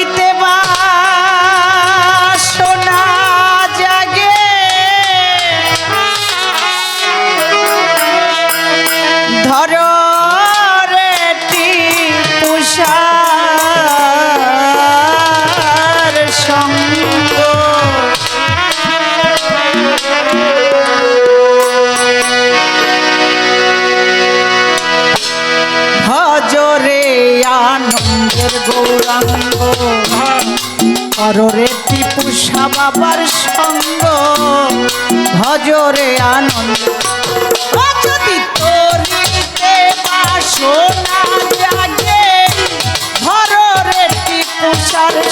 তরিতে বাসনা জাগে। ধর রে পুষার সঙ্গ। কররে টিপুষা বাবার সঙ্গ। ভজরে আনন্দ। যদি তরিতে বাসনা জাগে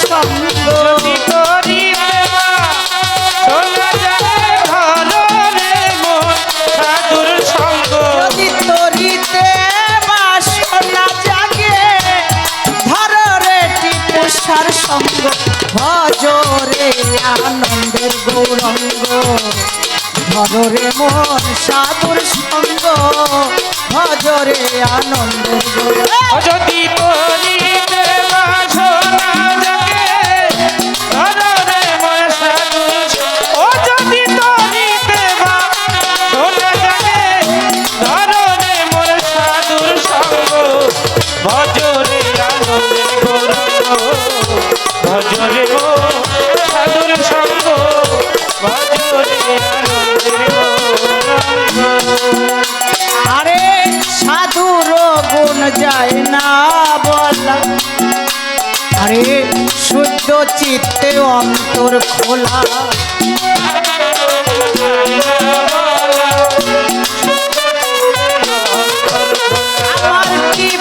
সঙ্গ। আনন্দের গৌরঙ্গ। ধরে মন সাধুর সঙ্গ। ভজরে আনন্দের গৌরঙ্গ। যদি করি দেবা, শুদ্ধ চিত্তে অন্তর খোলা।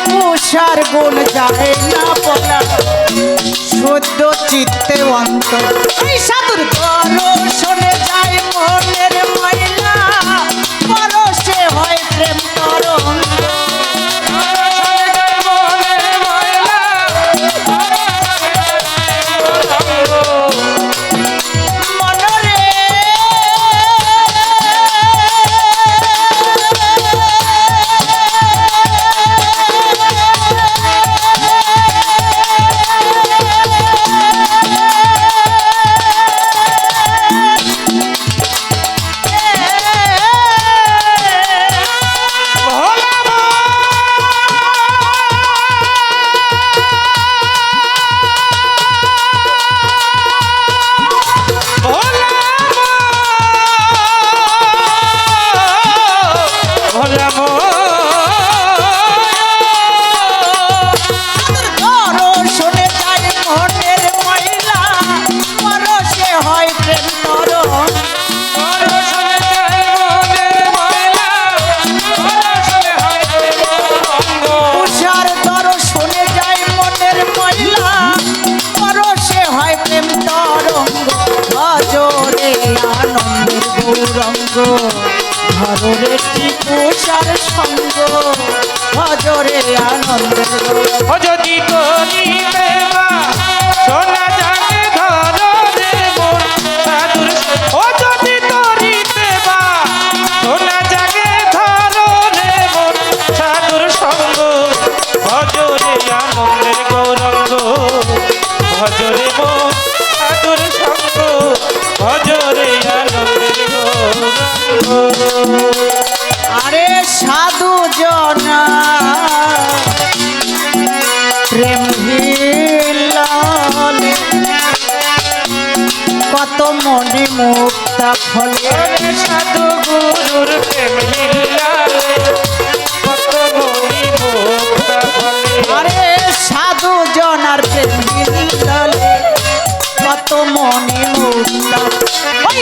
পুষার গুণ যায় না বলা? শুদ্ধ চিত্তে অন্তর গৌরঙ্গ ধরে টিপুষার সঙ্গ। ভজরে আনন্দের গৌরঙ্গ যদি করি আরে সাধু জনা প্রেম কত মনে মুক্তা ফলে। সাধু গুরুর প্রেম কত মনি মুক্তা ফলে। আরে সাধু জনার প্রেম কত মনে মুক্তা। ওই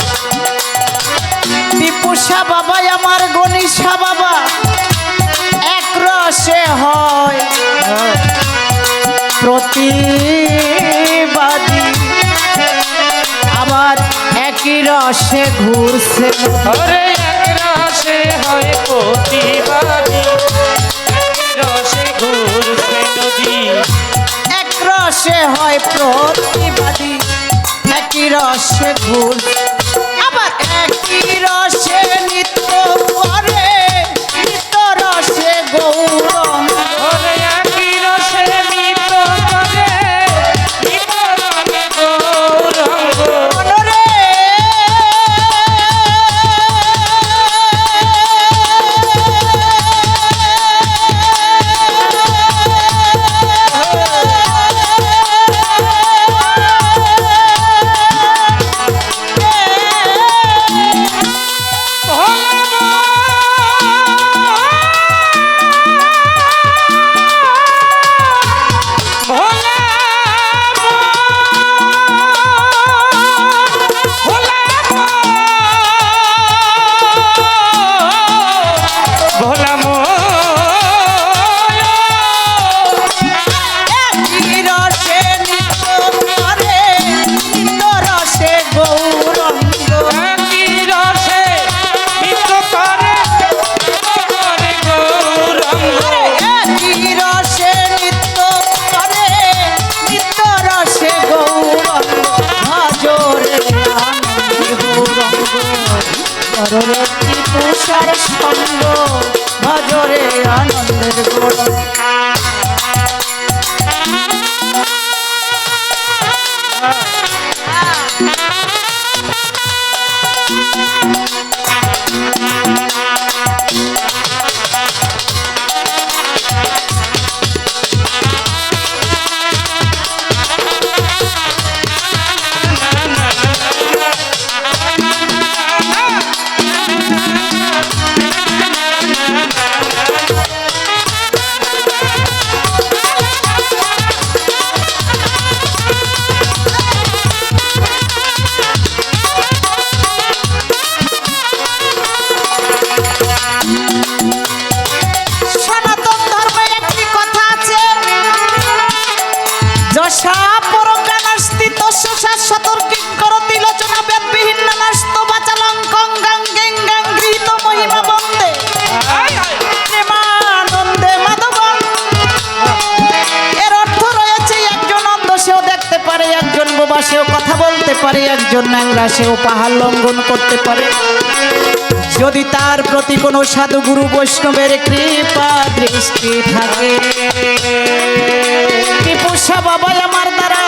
টিপুষা বাবাই আমার গণিসা বাবা এক রসে হয়। প্রতিবাদী আবার একই রসে ঘুরছে। এক রসে হয় প্রতিবাদী রসে ঘুরছে নদী। এক রসে হয় প্রতিবাদী একই রসে ঘুর আবার একই রসে পারে, একজন ন্যাংরা সেও পাহাড় লঙ্ঘন করতে পারে। যদি তার প্রতি কোনো সাধুগুরু বৈষ্ণবের কৃপা দৃষ্টি থাকে বাবা আমার দ্বারা